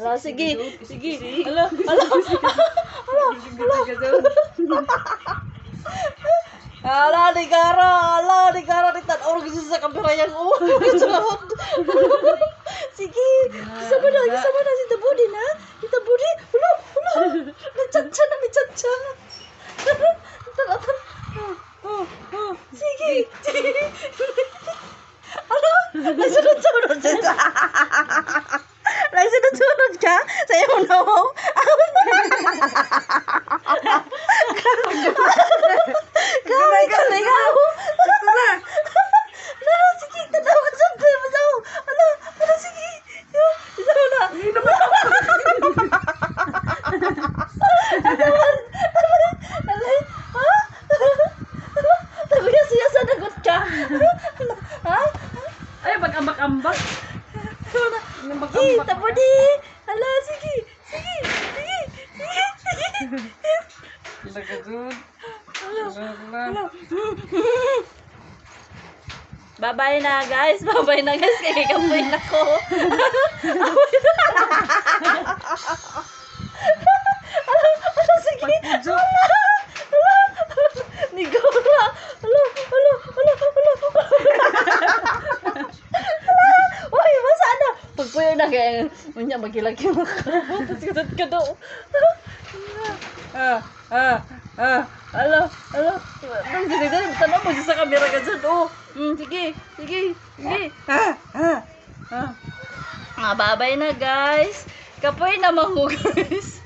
Halo segi, segi. Halo, halo. Halo. Halo negara, halo negara ditan orang gitu sa kamera yang oh Sige, sa mana, sa mana si Tabudi na? Si nawang. Kamay ka na ikaw. Tara, sige. Tatawa ka sa tayo. Tatawa. Ala, ala, sige. Tatawa na. Alay, ha? Sabi ka siya sa nagot ka. Ha? Ay, mag-ambak-ambak. Sige, tabo di. Ala, sige. Sige. Lagadun. Ala. Bye-bye na guys. Bye-bye na guys. Kaya kapoy na ko. Na kaya. Unya, magilag-gilag ka. Tapos katad ka daw. Ah, ah, ah. Ala, ala. Nang sige, tanong mo sa kamera ka dyan. Oh, mm, sige, sige, sige. Ah, ah, ah. Ah, babay na guys. Kapoy na mo guys.